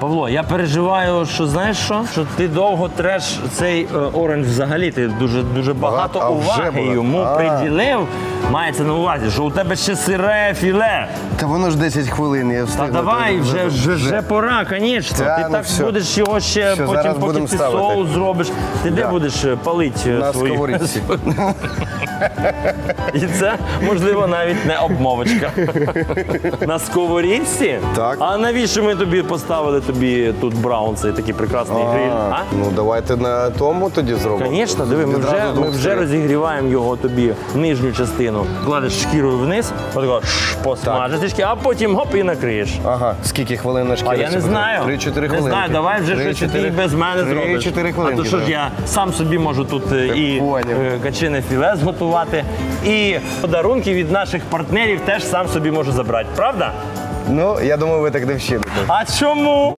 Павло, я переживаю, що знаєш що? Що ти довго треш цей е, оранж взагалі. Ти дуже дуже багато Багато, а вже уваги багато. йому А. приділив. Мається на увазі, що у тебе ще сире філе. Та воно ж 10 хвилин, я Та встигну. давай, вже, вже, вже пора, звісно. Та, Ти ну так все. будеш його ще Все, потім, зараз поки будемо ти ставити. соус зробиш. Ти де будеш е, палити е, На свої? сковорідці. І це, можливо, навіть не обмовочка. На сковорідці? Так. А навіщо ми тобі поставили тобі тут браун, цей такий прекрасний гриль? А? Ну давайте на тому тоді зробимо. Звісно, диви, ми Відразу вже, ми вже розігріваємо його тобі нижню частину. Кладеш шкірою вниз, отако ш, посмажиш трішки, а потім гоп і накриєш. Ага, скільки хвилин на шкірі? А я не знаю. 3-4 хвилини. Не знаю, давай вже щось ти і без мене зробиш. 3-4 хвилини. А то що ж я сам собі можу тут е, і поняв. е, качине філе зготувати, і подарунки від наших партнерів теж сам собі можу забрати. Правда? Ну, я думаю, ви так не вчините. А чому?